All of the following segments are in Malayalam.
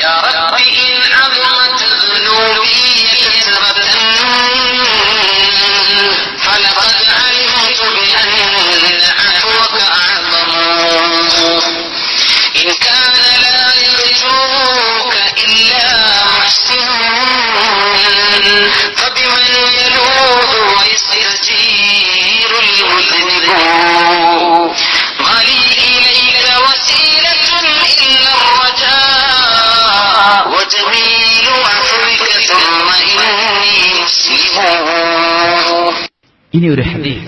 يا رب إن عظمت ذنوبي كثرة ഇനി ഒരു ഹദീസ്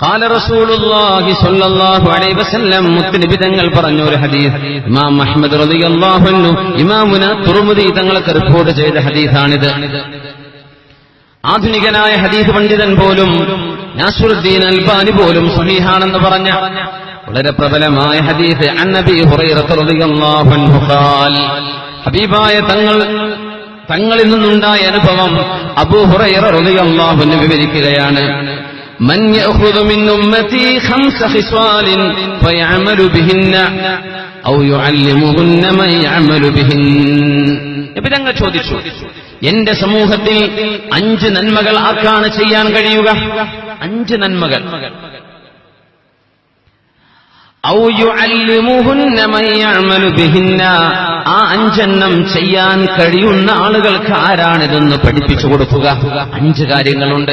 قال رسول الله صلى الله عليه وسلم മുത്തുനബി തങ്ങൾ പറഞ്ഞ ഒരു ഹദീസ് ഇമാം അഹ്മദ് റളിയല്ലാഹു അൻഹു ഇമാമുന തുർമുദി തങ്ങൾക്ക് റിപ്പോർട്ട് ചെയ്ത ഹദീസാണിത് ആധുനികനായ ഹദീസ് പണ്ഡിതൻ പോലും നാസുറുദ്ദീൻ അൽബാനി പോലും സഹീഹാണെന്ന് പറഞ്ഞ വളരെ പ്രബലമായ ഹദീസ് അന്നബി ഹുറൈറത്ത് റളിയല്ലാഹു അൻഹു ഖാൽ ഹബീബായ തങ്ങൾ തങ്ങളിൽ നിന്നുണ്ടായ അനുഭവം അബൂ ഹുറൈറ റളിയല്ലാഹു അൻഹു വിവരിക്കുകയാണ് من يأخذ من أمتي خمس خصال فيعمل بهن أو يعلمهن من يعمل بهن നബി തങ്ങൾ ചോദിച്ചു എന്റെ സമൂഹത്തിൽ അഞ്ച് നന്മകൾ ആർക്കാണ് ചെയ്യാൻ കഴിയുക അഞ്ച് നന്മകൾ ആ അഞ്ചെണ്ണം ചെയ്യാൻ കഴിയുന്ന ആളുകൾക്ക് ആരാണിതെന്ന് പഠിപ്പിച്ചു കൊടുക്കുക. അഞ്ച് കാര്യങ്ങളുണ്ട്.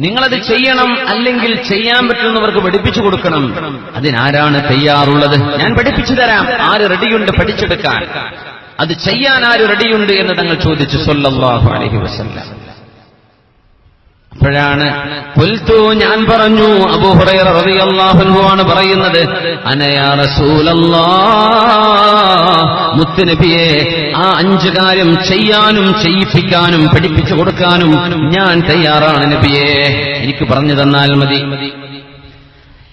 നിങ്ങളത് ചെയ്യണം അല്ലെങ്കിൽ ചെയ്യാൻ പറ്റുന്നവർക്ക് പഠിപ്പിച്ചു കൊടുക്കണം. അതിനാരാണ് തയ്യാറുള്ളത്? ഞാൻ പഠിപ്പിച്ചു തരാം. ആര് റെഡിയുണ്ട് പഠിച്ചെടുക്കാൻ? അത് ചെയ്യാൻ ആര് റെഡിയുണ്ട് എന്ന് തങ്ങൾ ചോദിച്ചു. സൊല്ലാഹു അലഹി വസല്ലം. അപ്പോഴാണ് പുൽത്തു ഞാൻ പറഞ്ഞു അബൂ ഹുറൈറ റളിയല്ലാഹു അൻഹു ആണ് പറയുന്നത് മുത്തുനബിയെ ആ അഞ്ച് കാര്യം ചെയ്യാനും ചെയ്യിപ്പിക്കാനും പഠിപ്പിച്ചു കൊടുക്കാനും ഞാൻ തയ്യാറാണ് നബിയെ. എനിക്ക് പറഞ്ഞു തന്നാൽ മതി.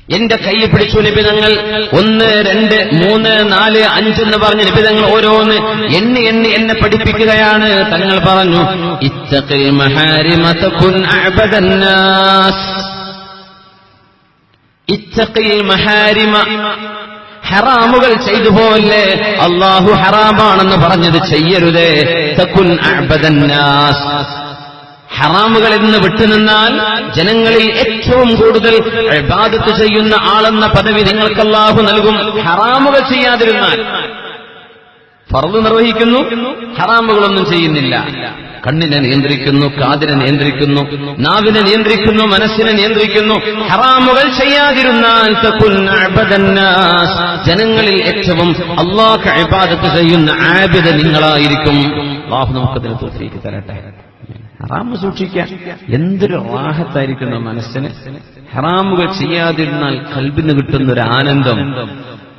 എന്റെ കൈ പിടിച്ചു നിബിതങ്ങൾ ഒന്ന് രണ്ട് മൂന്ന് നാല് അഞ്ച് എന്ന് പറഞ്ഞ് നിബിതങ്ങൾ ഓരോന്ന് എണ്ണി എണ്ണി എന്നെ പഠിപ്പിക്കുകയാണ്. തങ്ങൾ പറഞ്ഞു ഇത്തഖിൽ മഹാരിമ ഹറാമുകൾ ചെയ്തു പോവല്ലേ അള്ളാഹു ഹറാമാണെന്ന് പറഞ്ഞത് ചെയ്യരുതേ. തക്കുൻ അഅബദന്നാസ് ഹറാമുകളിൽ നിന്ന് വിട്ടുനിന്നാൽ ജനങ്ങളിൽ ഏറ്റവും കൂടുതൽ ഇബാദത്ത് ചെയ്യുന്ന ആളെന്ന പദവി നിങ്ങൾക്ക് അല്ലാഹു നൽകും. ഹറാമുകൾ ചെയ്യാതിരുന്നാൽ ഫർദ് നിർവഹിക്കുന്നു ഹറാമുകളൊന്നും ചെയ്യുന്നില്ല. കണ്ണിനെ നിയന്ത്രിക്കുന്നു കാതിനെ നിയന്ത്രിക്കുന്നു നാവിനെ നിയന്ത്രിക്കുന്നു മനസ്സിനെ നിയന്ത്രിക്കുന്നു. ഹറാമുകൾ ചെയ്യാതിരുന്നാൽ. ജനങ്ങളിൽ ഏറ്റവും അള്ളാഹ് ഇബാദത്ത് ചെയ്യുന്ന ആബിദ നിങ്ങളായിരിക്കും. അള്ളാഹു നമുക്കതിന് തരട്ടെ. ഹറാമ് സൂക്ഷിക്കാൻ എന്തൊരു റാഹത്തായിരിക്കണം മനസ്സിന്? ഹറാമുകൾ ചെയ്യാതിരുന്നാൽ കൽബിന് കിട്ടുന്ന ഒരു ആനന്ദം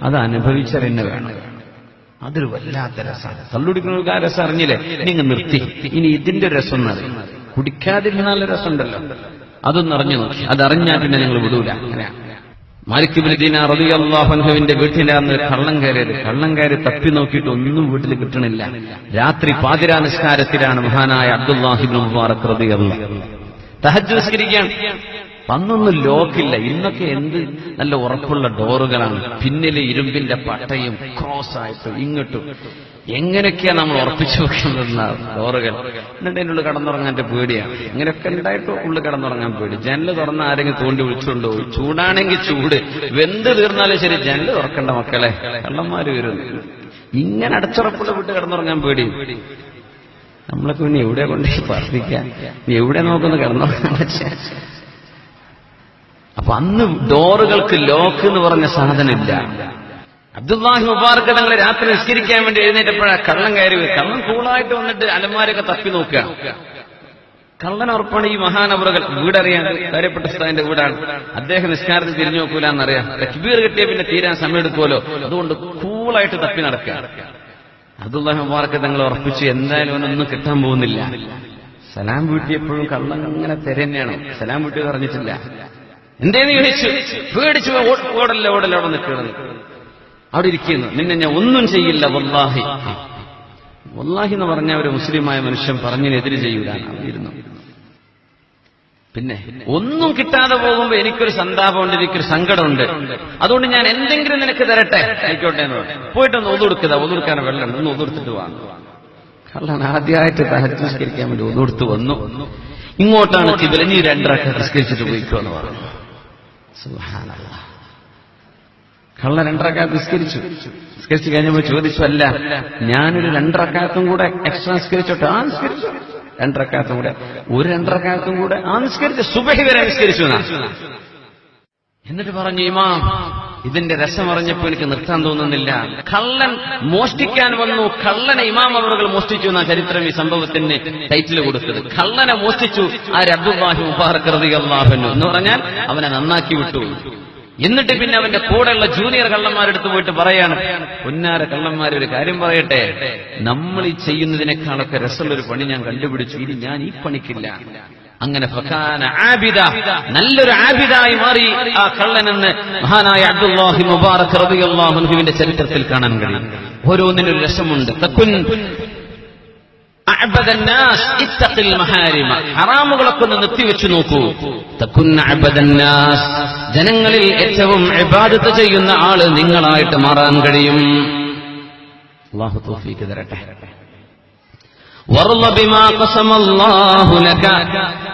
അത് അനുഭവിച്ചറിഞ്ഞ വേണം. അതൊരു വല്ലാത്ത രസമാണ്. കള്ളുടിക്കുന്ന ആ രസം അറിഞ്ഞില്ലേ? നിങ്ങൾ നിർത്തി. ഇനി ഇതിന്റെ രസം എന്നറിയും കുടിക്കാതിരുന്നാൽ രസമുണ്ടല്ലോ. അതൊന്നറിഞ്ഞു നോക്കി. അതറിഞ്ഞാൽ പിന്നെ നിങ്ങൾ വിടൂല. അങ്ങനെയാ. മാലിക് ബിൻ ദീനാർ റളിയല്ലാഹു അൻഹുവിന്റെ വീട്ടിലാന്ന് കള്ളം കയറിയത്. കള്ളം കയറി തപ്പി നോക്കിയിട്ട് ഒന്നും വീട്ടിൽ കിട്ടണില്ല. രാത്രി പാതിരാ നിസ്കാരത്തിലാണ് മഹാനായ അബ്ദുല്ലാഹിബിൻ മുബാറക് അന്നൊന്നും ലോക്കില്ല. ഇന്നൊക്കെ എന്ത് നല്ല ഉറപ്പുള്ള ഡോറുകളാണ്. പിന്നിലെ ഇരുമ്പിന്റെ പട്ടയും ക്രോസ് ആയിട്ട് ഇങ്ങോട്ടും. എങ്ങനെയൊക്കെയാ നമ്മൾ ഉറപ്പിച്ചു വെക്കുന്ന ഡോറുകൾ. എന്നിട്ട് അതിനുള്ളിൽ കടന്നുറങ്ങാൻ എന്റെ പേടിയാണ് ഇങ്ങനെയൊക്കെ ഉണ്ടായിട്ട് ഉള്ളിൽ കടന്നുറങ്ങാൻ പേടി. ജനൽ തുറന്ന ആരെങ്കിലും തോണ്ടി വിളിച്ചുകൊണ്ട് ചൂടാണെങ്കിൽ ചൂട്. വെന്ത് തീർന്നാലും ശരി ജനൽ തുറക്കണ്ട മക്കളെ. കള്ളന്മാര് വരുന്നു ഇങ്ങനെ അടച്ചുറപ്പുള്ള വിട്ട് കടന്നുറങ്ങാൻ പേടി. നമ്മളൊക്കെ പിന്നെ എവിടെ കൊണ്ട് പ്രാർത്ഥിക്കാൻ നീ എവിടെ നോക്കുന്നു കിടന്നുറങ്ങാൻ പക്ഷേ അപ്പൊ അന്ന് ഡോറുകൾക്ക് ലോക്ക് എന്ന് പറഞ്ഞ സാധനമില്ല അബ്ദുല്ലാഹി മുബാർക്ക് തങ്ങൾ രാത്രി നിസ്കരിക്കാൻ വേണ്ടി എഴുന്നേറ്റപ്പോഴാ കള്ളൻ കയറി. കള്ളൻ കൂളായിട്ട് വന്നിട്ട് അലമാരൊക്കെ തപ്പി നോക്കുക. കള്ളൻ ഉറപ്പാണ് ഈ മഹാനവറുകൾ വീടറിയാൻ കാര്യപ്പെട്ട സ്ഥലത്തിന്റെ വീടാണ്. അദ്ദേഹം നിസ്കാരത്തിൽ തിരിഞ്ഞു നോക്കൂല എന്നറിയാം തക്ബീർ കിട്ടിയ പിന്നെ തീരാൻ സമയമെടുക്കുമല്ലോ. അതുകൊണ്ട് കൂളായിട്ട് തപ്പി നടക്കുക. അബ്ദുല്ലാഹി മുബാർക്ക് തങ്ങൾ ഉറപ്പിച്ച് എന്തായാലും അവനൊന്നും കിട്ടാൻ പോകുന്നില്ല. സലാം വീട്ടിയപ്പോഴും കള്ളൻ അങ്ങനെ തെരന്നെയാണ്. സലാം വീട്ടി പറഞ്ഞിട്ടില്ല. എന്തേന്ന് ചോദിച്ചു? പേടിച്ചു ഓ- ഓടല്ല ഓടല്ല അവിടെ നിൽക്കണം അവിടെ ഇരിക്കുന്നു. നിന്നെ ഞാൻ ഒന്നും ചെയ്യില്ല വല്ലാഹി. വല്ലാഹി എന്ന് പറഞ്ഞ ഒരു മുസ്ലിമായ മനുഷ്യൻ പറഞ്ഞതിനെതിരെ ചെയ്യൂലാണ് അവിടെ ഇരുന്നു. പിന്നെ ഒന്നും കിട്ടാതെ പോകുമ്പോ എനിക്കൊരു സന്താപമുണ്ട് എനിക്കൊരു സങ്കടമുണ്ട്. അതുകൊണ്ട് ഞാൻ എന്തെങ്കിലും നിനക്ക് തരട്ടെ? ആയിക്കോട്ടെ എന്ന് പോയിട്ടൊന്ന് ഒതുടുക്കുക ഒതുടുക്കാൻ വെള്ളം ഒന്ന് ഒതുടുത്തിട്ട് വാങ്ങും കള്ളാണ് ആദ്യമായിട്ട് തഹസ്കരിക്കാൻ വേണ്ടി ഒതുടുത്ത് വന്നു. ഇങ്ങോട്ടാണ് കിബില. നീ രണ്ടരക്ക നിസ്കരിച്ചിട്ട് പോയിക്കോ എന്ന് പറഞ്ഞു. കള്ള രണ്ടറക്കാത്ത് നിസ്കരിച്ചു. നിസ്കരിച്ചു കഴിഞ്ഞപ്പോൾ ചോദിച്ചു അല്ല ഞാനൊരു രണ്ടരക്കാലത്തും കൂടെ എക്സ്ട്രാ നിസ്കരിച്ചോട്ടെ? ആ നിസ്കരിച്ചു. രണ്ടരക്കാലത്തും കൂടെ. ഒരു രണ്ടരക്കാലത്തും കൂടെ. ആ നിസ്കരിച്ചു. സുബഹി വരെ നിസ്കരിച്ചു എന്നാ. എന്നിട്ട് പറഞ്ഞു ഇമാം ഇതിന്റെ രസം അറിഞ്ഞപ്പോ എനിക്ക് നിർത്താൻ തോന്നുന്നില്ല. കള്ളൻ മോഷ്ടിക്കാൻ വന്നു. കള്ളനെ ഇമാം അവറുകൾ മോഷ്ടിച്ചു എന്ന ചരിത്രം ഈ സംഭവത്തിന് ടൈറ്റിൽ കൊടുത്തത്. കള്ളനെ മോഷ്ടിച്ചു ആ അബ്ദുല്ലാഹി മുബാറക് റളിയല്ലാഹു എന്ന് പറഞ്ഞാൽ അവനെ നന്നാക്കി വിട്ടു. എന്നിട്ട് പിന്നെ അവന്റെ കൂടെയുള്ള ജൂനിയർ കള്ളന്മാരെടുത്ത് പോയിട്ട് പറയാണ് പൊന്നാര കള്ളന്മാർ ഒരു കാര്യം പറയട്ടെ. നമ്മൾ ഈ ചെയ്യുന്നതിനേക്കാളൊക്കെ രസമുള്ള ഒരു പണി ഞാൻ കണ്ടുപിടിച്ചു. ഇനി ഞാൻ ഈ പണിക്കില്ല. അങ്ങനെ ആബിദ നല്ലൊരു ആബിദായി മാറി ആ കള്ളനെന്ന് മഹാനായ അബ്ദുല്ലാഹി മുബാറക് റബിയുള്ള ചരിത്രത്തിൽ കാണാൻ കഴിയും. ഓരോന്നിനൊരു രസമുണ്ട്. ഹറാമുകളൊക്കെ ഒന്ന് നിർത്തിവെച്ചു നോക്കൂ. ജനങ്ങളിൽ ഏറ്റവും ഇബാദത്ത് ചെയ്യുന്ന ആൾ നിങ്ങളായിട്ട് മാറാൻ കഴിയും. അള്ളാഹു തരട്ടെ.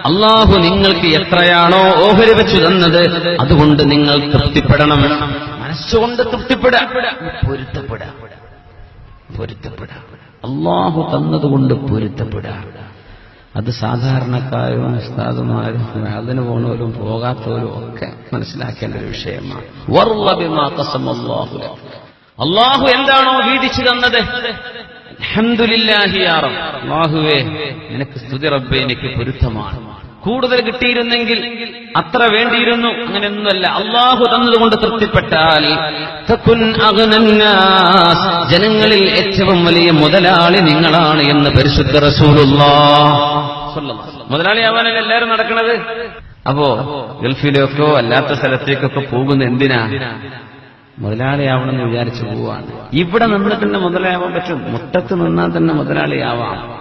അള്ളാഹു നിങ്ങൾക്ക് എത്രയാണോ ഓഹരി വെച്ചു തന്നത് അതുകൊണ്ട് നിങ്ങൾ തൃപ്തിപ്പെടണം. മനസ്സുകൊണ്ട് തൃപ്തിപ്പെടാം. പൊരുത്തപ്പെടാം. പൊരുത്തപ്പെടാം. അള്ളാഹു തന്നതുകൊണ്ട് പൊരുത്തപ്പെടുക അത് സാധാരണക്കാരും ഉസ്താദുമാരും അതിന് പോണവരും പോകാത്തവരും ഒക്കെ മനസ്സിലാക്കേണ്ട ഒരു വിഷയമാണ്. അള്ളാഹു എന്താണോ വീതിച്ചു തന്നത് റബ്ബ്. അല്ലാഹുവേ നിനക്ക് സ്തുതി റബ്ബേ എനിക്ക് പൊരുത്തമാണ് കൂടുതൽ കിട്ടിയിരുന്നെങ്കിൽ അത്ര വേണ്ടിയിരുന്നു. അങ്ങനെയൊന്നുമല്ല. അള്ളാഹു തന്നതുകൊണ്ട് തൃപ്തിപ്പെട്ടാൽ. ജനങ്ങളിൽ ഏറ്റവും വലിയ മുതലാളി നിങ്ങളാണ് എന്ന് പരിശുദ്ധ റസൂലുള്ള മുതലാളി ആവാനല്ല എല്ലാവരും നടക്കുന്നത് അപ്പോ ഗൾഫിലേക്കോ അല്ലാത്ത സ്ഥലത്തേക്കൊക്കെ പോകുന്ന എന്തിനാ? മുതലാളിയാവണമെന്ന് വിചാരിച്ചു പോവാണ്. ഇവിടെ നിന്ന് തന്നെ മുതലാവാൻ പറ്റും. മുട്ടത്ത് നിന്നാൽ തന്നെ മുതലാളിയാവാം.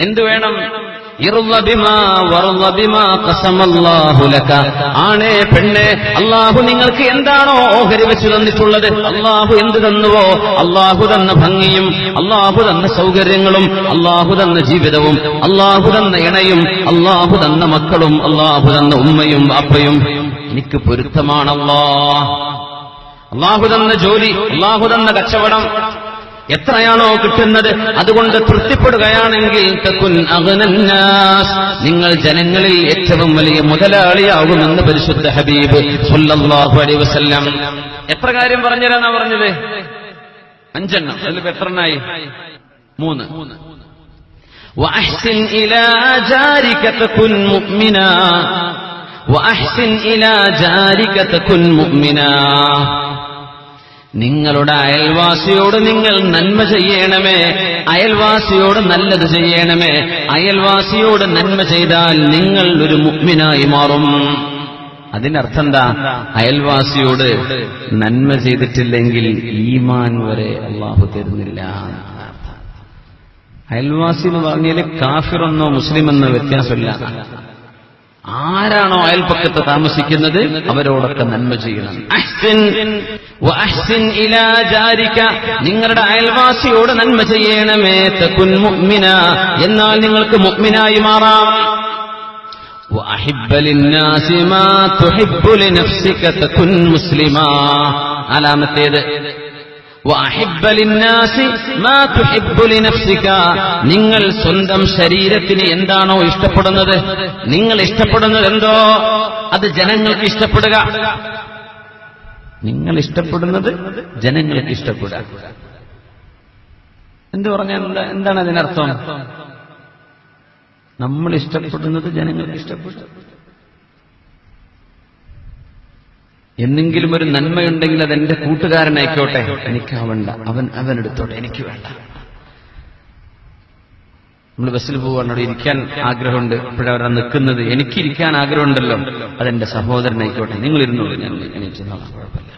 എന്തു വേണം. ആണേ പെണ്ണെ അള്ളാഹു നിങ്ങൾക്ക് എന്താണോ ഓഹരി വെച്ച് തന്നിട്ടുള്ളത്? അള്ളാഹു എന്ത് തന്നുവോ? അള്ളാഹു തന്ന ഭംഗിയും അള്ളാഹു തന്ന സൗകര്യങ്ങളും അള്ളാഹു തന്ന ജീവിതവും അള്ളാഹു തന്ന ഇണയും അള്ളാഹു തന്ന മക്കളും അള്ളാഹു തന്ന ഉമ്മയും അപ്പയും. എനിക്ക് പൊരുത്തമാണല്ലോ. അള്ളാഹു തന്ന ജോലി അള്ളാഹു തന്ന കച്ചവടം എത്രയാണോ കിട്ടുന്നത് അതുകൊണ്ട് തൃപ്തിപ്പെടുകയാണെങ്കിൽ തക്കുൻ അഗ്നന്നാസ്. നിങ്ങൾ ജനങ്ങളിൽ ഏറ്റവും വലിയ മുതലാളിയാകുമെന്ന് പരിശുദ്ധ ഹബീബ് സല്ലല്ലാഹു അലൈഹി വസല്ലം എത്ര കാര്യം പറഞ്ഞുതരാന്നാ പറഞ്ഞത് അഞ്ചെണ്ണം അതിൽ എത്രണ്ണായി മൂന്ന് وأحسن إلى جارك تكن مؤمنا وأحسن إلى جارك تكن مؤمنا നിങ്ങളുടെ അയൽവാസിയോട് നിങ്ങൾ നന്മ ചെയ്യണമേ. അയൽവാസിയോട് നല്ലത് ചെയ്യണമേ. അയൽവാസിയോട് നന്മ ചെയ്താൽ നിങ്ങൾ ഒരു മുഗ്മിനായി മാറും. അതിനർത്ഥം എന്താ അയൽവാസിയോട് നന്മ ചെയ്തിട്ടില്ലെങ്കിൽ ഈമാൻ വരെ അള്ളാഹു തരുന്നില്ല. അയൽവാസി എന്ന് പറഞ്ഞാൽ കാഫിറെന്നോ മുസ്ലിം എന്നോ വ്യത്യാസമില്ല. ആരാണോ അയൽപ്പക്കത്ത് താമസിക്കുന്നത് അവരോടൊക്കെ നന്മ ചെയ്യണം. നിങ്ങളുടെ അയൽവാസിയോട് നന്മ ചെയ്യണമേ തക്കുൻ മുഅ്മിന. എന്നാൽ നിങ്ങൾക്ക് മുഗ്മിനായി മാറാം. നാലാമത്തേത് നിങ്ങൾ സ്വന്തം ശരീരത്തിന് എന്താണോ ഇഷ്ടപ്പെടുന്നത്? നിങ്ങൾ ഇഷ്ടപ്പെടുന്നത് എന്തോ? അത് ജനങ്ങൾക്ക് ഇഷ്ടപ്പെടുക. നിങ്ങൾ ഇഷ്ടപ്പെടുന്നത് ജനങ്ങൾക്ക് ഇഷ്ടപ്പെടുക. എന്ത് പറഞ്ഞാൽ എന്താണ് അതിനർത്ഥം? നമ്മൾ ഇഷ്ടപ്പെടുന്നത് ജനങ്ങൾക്ക് ഇഷ്ടപ്പെടും എന്നെങ്കിലും ഒരു നന്മയുണ്ടെങ്കിൽ അത് എന്റെ കൂട്ടുകാരനായിക്കോട്ടെ? എനിക്ക് അവണ്ട. അവൻ എടുത്തോട്ടെ എനിക്ക് വേണ്ട. നമ്മൾ ബസ്സിൽ പോവാണ് അവിടെ ഇരിക്കാൻ ആഗ്രഹമുണ്ട്. ഇപ്പോഴവരാ നിൽക്കുന്നത്. എനിക്ക് ഇരിക്കാൻ ആഗ്രഹമുണ്ടല്ലോ. അതെന്റെ സഹോദരനായിക്കോട്ടെ. നിങ്ങൾ ഇരുന്നോളൂ ഞാൻ എണീച്ചോളാം കുഴപ്പമില്ല.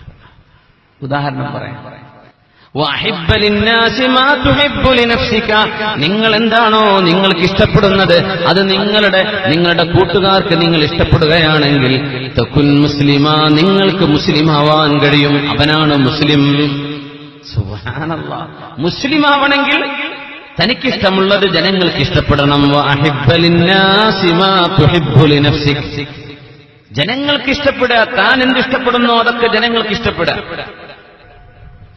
ഉദാഹരണം പറയാം. നിങ്ങൾ എന്താണോ നിങ്ങൾക്ക് ഇഷ്ടപ്പെടുന്നത് അത് നിങ്ങളുടെ നിങ്ങളുടെ കൂട്ടുകാർക്ക് നിങ്ങൾ ഇഷ്ടപ്പെടുകയാണെങ്കിൽ തക്കുൻ മുസ്ലിമ നിങ്ങൾക്ക് മുസ്ലിമാവാൻ കഴിയും. അവനാണ് മുസ്ലിം. മുസ്ലിം ആവണമെങ്കിൽ തനിക്കിഷ്ടമുള്ളത് ജനങ്ങൾക്ക് ഇഷ്ടപ്പെടണം. ജനങ്ങൾക്ക് ഇഷ്ടപ്പെടുക താൻ എന്തിഷ്ടപ്പെടുന്നോ അതൊക്കെ ജനങ്ങൾക്ക് ഇഷ്ടപ്പെടുക.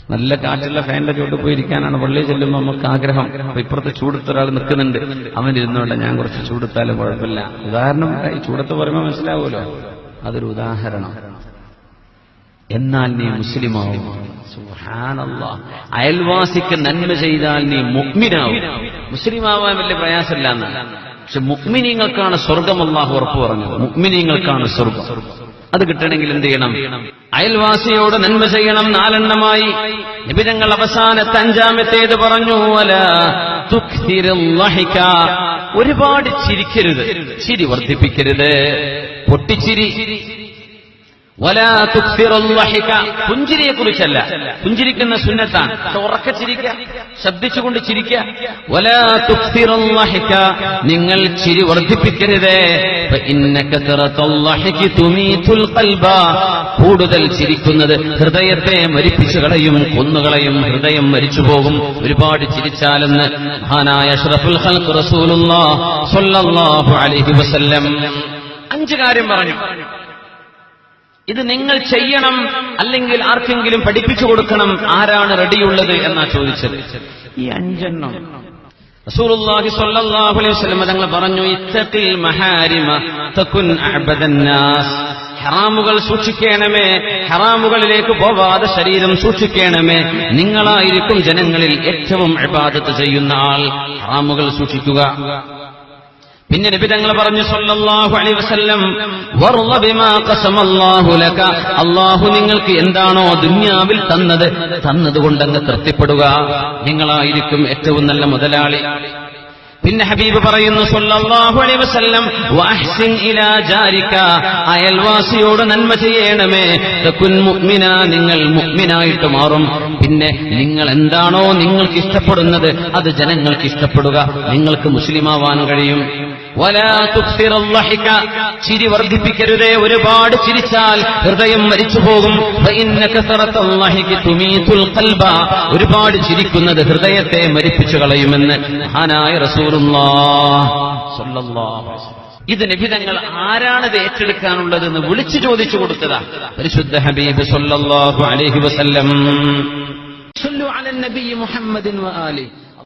നല്ല കാറ്റുള്ള ഫാനിന്റെ ചോട്ട് പോയിരിക്കാനാണ് പള്ളിയിൽ ചെല്ലുമ്പോൾ നമുക്ക് ആഗ്രഹം. അപ്പൊ ഇപ്പുറത്ത് ചൂടത്ത് ഒരാൾ നിൽക്കുന്നുണ്ട്. അവൻ ഇരുന്നോട്ടെ ഞാൻ കുറച്ച് ചൂടത്താലും കുഴപ്പമില്ല. ഉദാഹരണം ഈ ചൂടത്ത് പറയുമ്പോൾ മനസ്സിലാവുമല്ലോ. അതൊരു ഉദാഹരണം. എന്നാൽ നീ മുസ്ലിമാവും. അയൽവാസിക്ക് നന്മ ചെയ്താൽ നീ മുഗ്മിനാവും. മുസ്ലിമാവാൻ വലിയ പ്രയാസമില്ല എന്നാണ് പക്ഷെ മുഗ്മിനീങ്ങൾക്കാണ് സ്വർഗം അള്ളാഹു ഉറപ്പ് പറഞ്ഞത്. മുഗ്മിനീങ്ങൾക്കാണ് സ്വർഗം അത് കിട്ടണമെങ്കിൽ എന്ത് ചെയ്യണം? അയൽവാസിയോട് നന്മ ചെയ്യണം. നാലെണ്ണമായി. നിബിരങ്ങൾ അവസാനത്തെ അഞ്ചാമത്തേത് പറഞ്ഞു അല. ഒരുപാട് ചിരിക്കരുത്. ചിരി വർദ്ധിപ്പിക്കരുത്. പൊട്ടിച്ചിരി. പുഞ്ചിരിയെ കുറിച്ചല്ല പുഞ്ചിരിക്കുന്ന സുന്നത്താണ്. പക്ഷെ ശ്രദ്ധിച്ചുകൊണ്ട് ചിരിക്ക ശബ്ദിച്ചുകൊണ്ട് ചിരിക്ക നിങ്ങൾ ചിരി വർദ്ധിപ്പിക്കരുതേ. കൂടുതൽ ചിരിക്കുന്നത് ഹൃദയത്തെ മരിപ്പിച്ചു കളയും കൊന്നുകളയും ഹൃദയം മരിച്ചു പോകും. ഒരുപാട് ചിരിച്ചാലെന്ന് മഹാനായ അഷ്റഫുൽ റസൂലുള്ള അലഹി വസല്ലം അഞ്ച് കാര്യം പറഞ്ഞു. ഇത് നിങ്ങൾ ചെയ്യണം അല്ലെങ്കിൽ ആർക്കെങ്കിലും പഠിപ്പിച്ചു കൊടുക്കണം ആരാണ് റെഡിയുള്ളത് എന്നാ ചോദിച്ചത്. ഈ അഞ്ചെണ്ണം. റസൂലുള്ളാഹി സ്വല്ലല്ലാഹു അലൈഹി വസല്ലം തങ്ങൾ പറഞ്ഞു ഇത്തഖിൽ മഹാരിമ തകുൻ ഹറാമുകൾ സൂക്ഷിക്കണമേ ഹറാമുകളിലേക്ക് പോവാതെ ശരീരം സൂക്ഷിക്കണമേ. നിങ്ങളായിരിക്കും ജനങ്ങളിൽ ഏറ്റവും ഇബാദത്ത് ചെയ്യുന്ന ആൾ. ഹറാമുകൾ സൂക്ഷിക്കുക. പിന്നെ നബി തങ്ങൾ പറഞ്ഞു സല്ലല്ലാഹു അലൈഹി വസല്ലം ലക. അല്ലാഹു നിങ്ങൾക്ക് എന്താണോ ദുനിയാവിൽ തന്നത് തന്നതുകൊണ്ട് അങ്ങ് തൃപ്തിപ്പെടുക. നിങ്ങളായിരിക്കും ഏറ്റവും നല്ല മുതലാളി. പിന്നെ ഹബീബ് പറയുന്നു സല്ലല്ലാഹു അലൈഹി വസല്ലം ഇലാ ജാരിക. അയൽവാസിയോട് നന്മ ചെയ്യണമേ. തകുൻ നിങ്ങൾ മുഅ്മിനായിട്ട് മാറും. പിന്നെ നിങ്ങൾ എന്താണോ നിങ്ങൾക്ക് ഇഷ്ടപ്പെടുന്നത് അത് ജനങ്ങൾക്ക് ഇഷ്ടപ്പെടുക. നിങ്ങൾക്ക് മുസ്ലിമാവാൻ കഴിയും. ചിരി വർദ്ധിപ്പിക്കരുതേ. ഒരുപാട് ചിരിച്ചാൽ ഹൃദയം മരിച്ചു പോകും. ഒരുപാട് ചിരിക്കുന്നത് ഹൃദയത്തെ മരിപ്പിച്ചു കളയുമെന്ന് മഹാനായ വസല്ലം. ഇത് നിബിധങ്ങൾ ആരാണത് ഏറ്റെടുക്കാനുള്ളതെന്ന് വിളിച്ചു ചോദിച്ചു കൊടുത്തതാ. പരിശുദ്ധ ഹബീബ് സൊല്ലാഹു അലൈഹി വസല്ലം.